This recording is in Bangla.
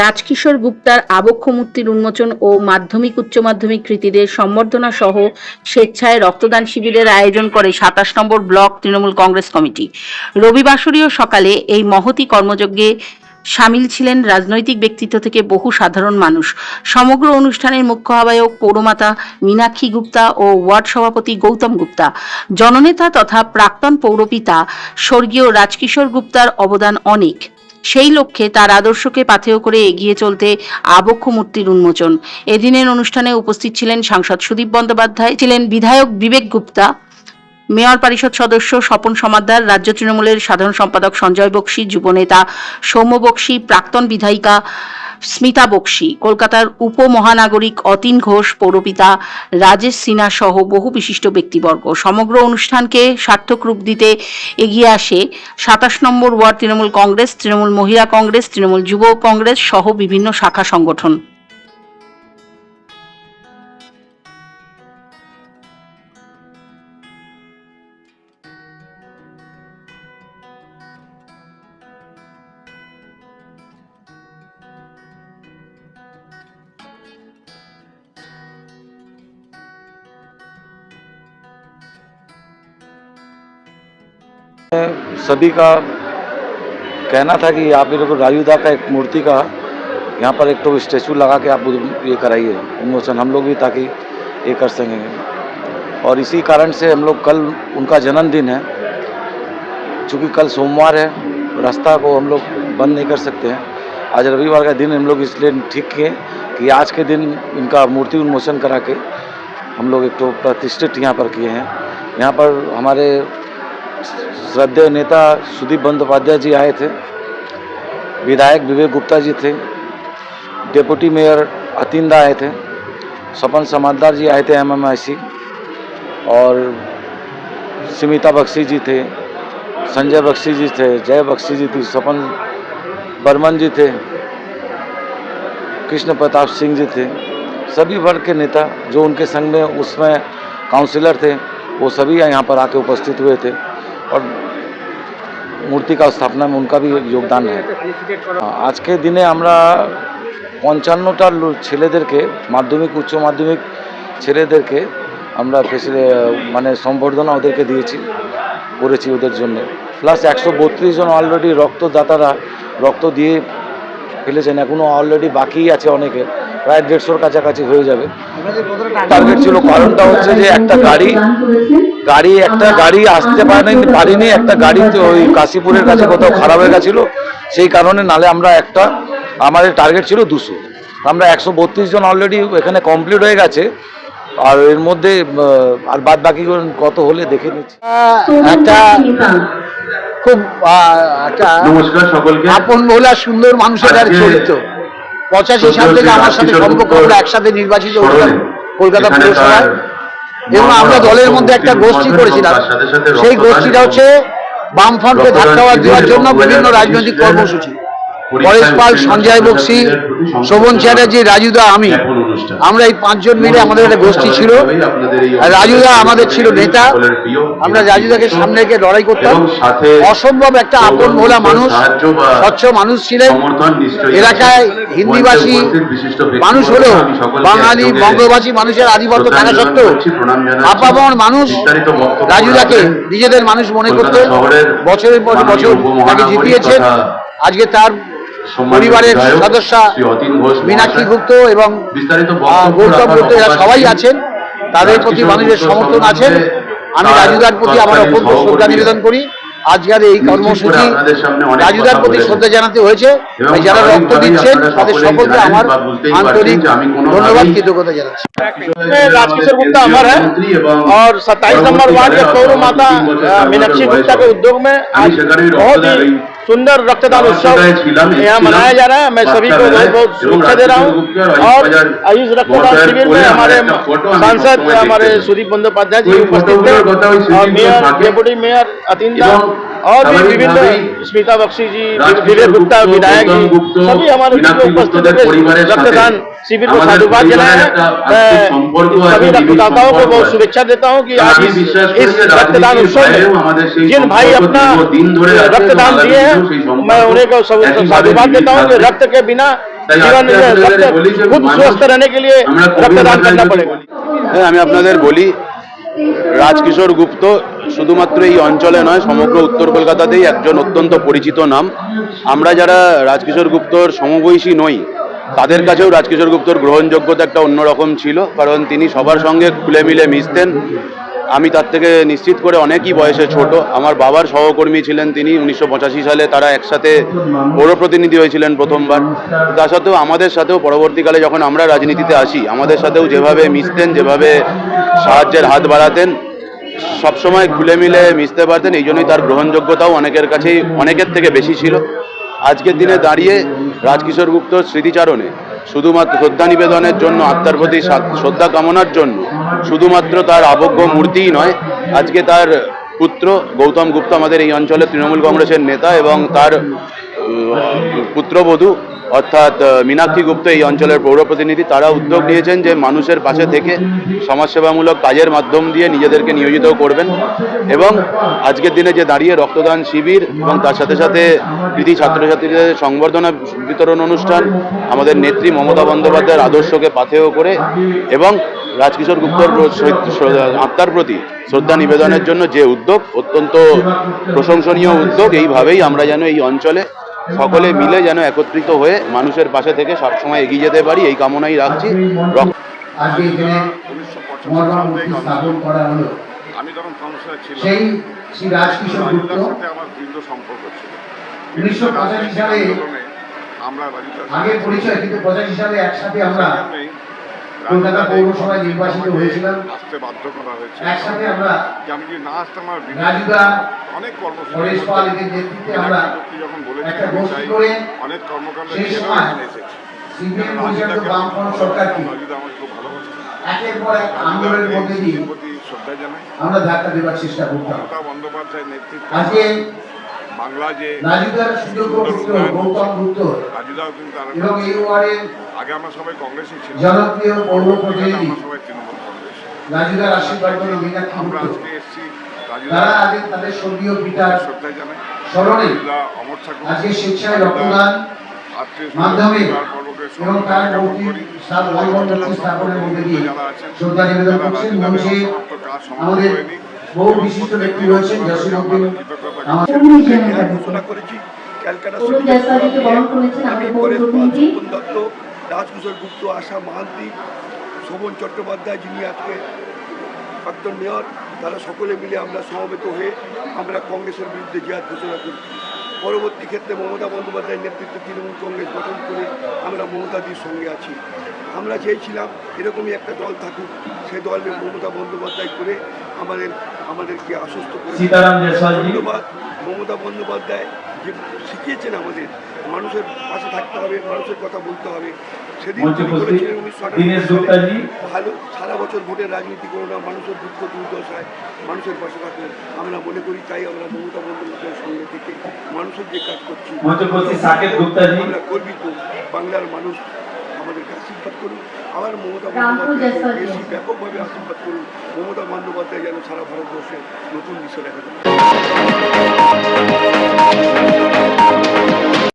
রাজকিশোর গুপ্তার আবক্ষ মূর্তির উন্মোচন ও মাধ্যমিক উচ্চ মাধ্যমিক কৃতীদের সম্বর্ধনা সহ স্বেচ্ছায় রক্তদান শিবিরের আয়োজন করে সাতাশ নম্বর ব্লক তৃণমূল কংগ্রেস কমিটি। রবিবাসরীয় সকালে এই মহতি কর্মযজ্ঞে সামিল ছিলেন রাজনৈতিক ব্যক্তিত্ব থেকে বহু সাধারণ মানুষ। সমগ্র অনুষ্ঠানের মুখ্য আহ্বায়ক পৌরমাতা মীনাক্ষী গুপ্তা ও ওয়ার্ড সভাপতি গৌতম গুপ্তা, জননেতা তথা প্রাক্তন পৌরপিতা স্বর্গীয় রাজকিশোর গুপ্তার অবদান অনেক। সেই লক্ষ্যে তার আদর্শকে পাথেয় করে এগিয়ে চলতে আবক্ষ মূর্তির উন্মোচন। এদিনের অনুষ্ঠানে উপস্থিত ছিলেন সাংসদ সুদীপ বন্দ্যোপাধ্যায়, ছিলেন বিধায়ক বিবেক গুপ্তা, মেয়র পরিষদ সদস্য স্বপন সমাদ্দার রাজ্য তৃণমূলের সাধারণ সম্পাদক সঞ্জয় বক্সি যুবনেতা সৌম্য বক্সি, প্রাক্তন বিধায়িকা স্মিতা বক্সি, কলকাতার উপমহানাগরিক অতীন ঘোষ, পৌরপিতা রাজেশ সিনহা সহ বহু বিশিষ্ট ব্যক্তিবর্গ। সমগ্র অনুষ্ঠানকে সার্থক রূপ দিতে এগিয়ে আসে সাতাশ নম্বর ওয়ার্ড তৃণমূল কংগ্রেস, তৃণমূল মহিলা কংগ্রেস, তৃণমূল যুব কংগ্রেস সহ বিভিন্ন শাখা সংগঠন। सभी का कहना था कि आप को रायुदा का एक मूर्ति का यहाँ पर एक तो स्टेचू लगा के आप ये कराइए, उन्मोचन हम लोग भी ताकि ये कर सकेंगे और इसी कारण से हम लोग कल उनका जन्मदिन है। चूँकि कल सोमवार है, रास्ता को हम लोग बंद नहीं कर सकते हैं। आज रविवार का दिन हम लोग इसलिए ठीक किए कि आज के दिन इनका मूर्ति उन्मोचन करा के हम लोग एक तो प्रतिष्ठित यहाँ पर किए हैं। यहाँ पर हमारे श्रद्धेय नेता सुदीप बंदोपाध्याय जी आए थे, विधायक विवेक गुप्ता जी थे डिप्टी मेयर अतिंदा आए थे, सपन समादार जी आए थे एमएमआईसी और स्मिता बख्शी जी थे, संजय बख्शी जी थे, जय बख्शी जी थी, सपन बर्मन जी थे, कृष्ण प्रताप सिंह जी थे, सभी वर्ग के नेता जो उनके संग में, उसमें काउंसिलर थे, वो सभी यहाँ पर आके उपस्थित हुए थे। और মূর্তি কা স্থাপনা में उनका भी योगदान है আজকে দিনে আমরা পঞ্চান্নটা লো- ছেলেদেরকে মাধ্যমিক উচ্চ মাধ্যমিক ছেলেদেরকে আমরা ফেসিলে মানে সম্বর্ধনা ওদেরকে দিয়েছি করেছি ওদের জন্য প্লাস একশো বত্রিশ জন অলরেডি রক্তদাতারা রক্ত দিয়ে ফেলেছেন এখনও অলরেডি বাকিই আছে অনেকে প্রায় দেড়শোর কাছাকাছি হয়ে যাবে। টার্গেট ছিল কারণটা হচ্ছে যে একটা গাড়ি গাড়ি একটা গাড়ি আসতে পারেনি পারিনি একটা গাড়ি তো ওই কাশীপুরের কাছে কোথাও খারাপ হয়ে গেছিল। সেই কারণে নালে আমরা একটা আমাদের টার্গেট ছিল দুশো। আমরা একশো বত্রিশ জন অলরেডি এখানে কমপ্লিট হয়ে গেছে। আর এর মধ্যে আর বাদ বাকি কত হলে দেখে নিচ্ছি। একটা খুব একটা আপন মহিলা সুন্দর মানুষের আর চরিত্র। পঁচাশি সাল থেকে আমার সাথে সম্পর্ক আমরা একসাথে নির্বাচিত হয়েছিলাম কলকাতা পুরসভায়। এবং আমরা দলের মধ্যে একটা গোষ্ঠী করেছিলাম। সেই গোষ্ঠীটা হচ্ছে বামফ্রন্টকে ধাক্কা দেওয়ার জন্য বিভিন্ন রাজনৈতিক কর্মসূচি। পরেশ পাল সঞ্জয় বক্সি শোভন চ্যাটার্জি রাজুদা আমি। আমরা এই পাঁচজন মিলে আমাদের একটা গোষ্ঠী ছিল। রাজুদা আমাদের ছিল নেতা। আমরা রাজুদাকে সামনে রেখে লড়াই করতাম। অসম্ভব একটা আপন ভোলা মানুষ স্বচ্ছ মানুষ ছিলেন। এলাকায়। হিন্দিভাষী মানুষ হলেও বাঙালি বঙ্গভাষী মানুষের আধিপত্য থাকা সত্ত্বেও আপামর মানুষ রাজুদাকে নিজেদের মানুষ মনে করতে বছরের পর বছর তাকে জিতিয়েছেন। আজকে তার পরিবারের সদস্য মীনাক্ষী গুপ্ত এবং গৌতম গুপ্ত এরা সবাই আছেন। তাদের প্রতি মানুষের সমর্থন আছেন। আমি রাজুদার প্রতি আমার অপূর্ব অত্যন্ত শ্রদ্ধা নিবেদন করি। আজকের এই কর্মসূচি রাজুদার প্রতি শ্রদ্ধা জানাতে হয়েছে। যারা রক্ত দিচ্ছেন তাদের সকলকে আমার আন্তরিক ধন্যবাদ কৃতজ্ঞতা জানাচ্ছি। राजकिशोर गुप्ता अमर है। और 27 नंबर वार्ड के पौर माता मीनाक्षी गुप्ता के उद्योग में आज बहुत ही सुंदर रक्तदान उत्सव यहाँ मनाया जा रहा है। मैं सभी को बहुत बहुत शुभेच्छा दे रहा हूँ। और इस रक्तदान शिविर में हमारे सांसद हमारे सुदीप बंदोपाध्याय जी उपस्थित थे। और मेयर डेप्यूटी मेयर अतीन अतिंदा और भी विभिन्न स्मिता बख्शी जी विवेक गुप्ता विधायक जी सभी हमारे उपस्थित रक्तदान शिविर को साधुवाद जनाया है। सभी रक्तदाताओं को बहुत शुभेच्छा देता हूँ कि आज इस इस रक्तदान उत्सव में जिन भाई अपना रक्तदान दिए हैं मैं उन्हें को सब साधुवाद देता हूँ कि रक्त के बिना जीवन में सबसे खुद स्वस्थ रहने के लिए रक्तदान करना पड़ेगा হ্যাঁ আমি আপনাদের বলি রাজকিশোর গুপ্ত শুধুমাত্র এই অঞ্চলে নয় সমগ্র উত্তর কলকাতাতেই একজন অত্যন্ত পরিচিত নাম আমরা যারা রাজকিশোর গুপ্তর সমবয়সী নই তাদের কাছেও রাজকিশোর গুপ্তর গ্রহণযোগ্যতা একটা অন্যরকম ছিল, কারণ তিনি সবার সঙ্গে খুলে মিলে মিশতেন। আমি তার থেকে নিশ্চিত করে অনেকই বয়সে ছোট। আমার বাবার সহকর্মী ছিলেন তিনি, উনিশশো পঁচাশি সালে তারা একসাথে পৌর প্রতিনিধি হয়েছিলেন প্রথমবার। তা সত্ত্বেও আমাদের সাথেও পরবর্তীকালে যখন আমরা রাজনীতিতে আসি, আমাদের সাথেও যেভাবে মিশতেন, যেভাবে সাহায্যের হাত বাড়াতেন, সবসময় খুলে মিলে মিশতে পারতেন, এই জন্যই তার গ্রহণযোগ্যতাও অনেকের কাছেই, অনেকের থেকে বেশি ছিল। আজকের দিনে দাঁড়িয়ে রাজকিশোর গুপ্ত স্মৃতিচারণে শুধুমাত্র শ্রদ্ধা নিবেদনের জন্য, আত্মার প্রতি শ্রদ্ধা কামনার জন্য শুধুমাত্র তার আবজ্ঞ মূর্তিই নয়, আজকে তার পুত্র গৌতম গুপ্ত, আমাদের এই অঞ্চলের তৃণমূল কংগ্রেসের নেতা এবং তার পুত্রবধূ অর্থাৎ মীনাক্ষী গুপ্ত এই অঞ্চলের পৌর প্রতিনিধি তারা উদ্যোগ নিয়েছেন যে মানুষের পাশে থেকে সমাজসেবামূলক কাজের মাধ্যম দিয়ে নিজেদেরকে নিয়োজিত করবেন। এবং আজকের দিনে যে দাঁড়িয়ে রক্তদান শিবির এবং তার সাথে সাথে কৃতি ছাত্রছাত্রীদের সংবর্ধনা বিতরণ অনুষ্ঠান, আমাদের নেত্রী মমতা বন্দ্যোপাধ্যায়ের আদর্শকে পাথেয় করে এবং রাজকিশোর গুপ্তর আত্মার প্রতি শ্রদ্ধা নিবেদনের জন্য যে উদ্যোগ, অত্যন্ত প্রশংসনীয় উদ্যোগ, এইভাবেই আমরা যেন এই অঞ্চলে সকলে মিলে যেন একত্রিত হয়ে মানুষের পাশে থেকে সবসময় এগিয়ে যেতে পারি এই কামনাই রাখছি। আমি তখন ছিলাম। সাথে আমার দীর্ঘ সম্পর্ক ছিল। উনিশশো পঁচাশি সালে আন্দোলনে আমরা পরিচয় কিন্তু পঁচাশি সালে একসাথে আমরা কলকাতা পৌরসভায় নির্বাচিত হয়েছিলাম। আসতে বাধ্য করা হয়েছে। একসাথে আমরা আমি যদি না আসতাম আমার রাজুদা অনেক কর্মসূচি পাল এদের নেতৃত্বে আমরা যখন একটা গোষ্ঠী করে অনেক কর্মকাণ্ড সেই সময় এখানে সিপিএম পরিচালিত বামফ্রন্ট সরকারকে খুব ভালোবাসতেন। একের পর এক আন্দোলনের মধ্যে দিয়ে আমরা ধাক্কা দেওয়ার চেষ্টা করতাম। আজকে বাংলা যে রাজুদাও কিন্তু আগে আমরা সবাই কংগ্রেসই ছিলাম। জনপ্রিয় পৌর প্রতিনিধি আমরা সবাই তৃণমূল কংগ্রেস রাজুদার আশীর্বাদ করে মীনাক্ষী আমরা আজকে এসেছি তারা আগে তাদের স্বর্গীয় পিতার স্মরণে রাজুদা অমর ঠাকুর আজকে স্বেচ্ছায় রক্তদান মাধ্যমে এবং তার মূর্তি করি। মূর্তি স্থাপনের মধ্যে দিয়ে শ্রদ্ধা নিবেদন করছেন মঞ্চে সমস্ত কাজ সমাপ্ত আমাদের বহু বিশিষ্ট ব্যক্তি রয়েছেন জসির উদ্দিন কৃতজ্ঞতা আমাদের ঘোষণা করেছি। ক্যালকাটা দত্ত রাজকিশোর গুপ্ত আশা মাহান্তি শোভন চট্টোপাধ্যায় যিনি আজকে প্রাক্তন মেয়র তারা সকলে মিলে আমরা সমবেত হয়ে আমরা কংগ্রেসের বিরুদ্ধে জিহাদ ঘোষণা করছি পরবর্তী ক্ষেত্রে মমতা বন্দ্যোপাধ্যায়ের নেতৃত্বে তৃণমূল কংগ্রেস গঠন করে আমরা মমতাদির সঙ্গে আছি। আমরা চেয়েছিলাম এরকমই একটা দল থাকুক সেই দলে মমতা বন্দ্যোপাধ্যায় করে আমাদের আমাদেরকে আশ্বস্ত করে ধন্যবাদ। মমতা বন্দ্যোপাধ্যায় যে শিখিয়েছেন আমাদের মানুষের পাশে থাকতে হবে মানুষের কথা বলতে হবে। সেদিন উনিশশো। ভালো সারা বছর ভোটের রাজনীতি করো না মানুষের দুঃখ দুর্দশায় মানুষের পাশে থাকুন। আমরা মনে করি তাই আমরা মমতা বন্দ্যোপাধ্যায়ের সঙ্গে থেকে মানুষের যে কাজ করছি আমরা গর্বিত। বাংলার মানুষ আমাদেরকে আশীর্বাদ করুন। আবার মমতা বন্দ্যোপাধ্যায় ব্যাপকভাবে আশীর্বাদ করুন। মমতা বন্দ্যোপাধ্যায় যেন সারা ভারতবর্ষে নতুন দৃশ্য দেখা যায়।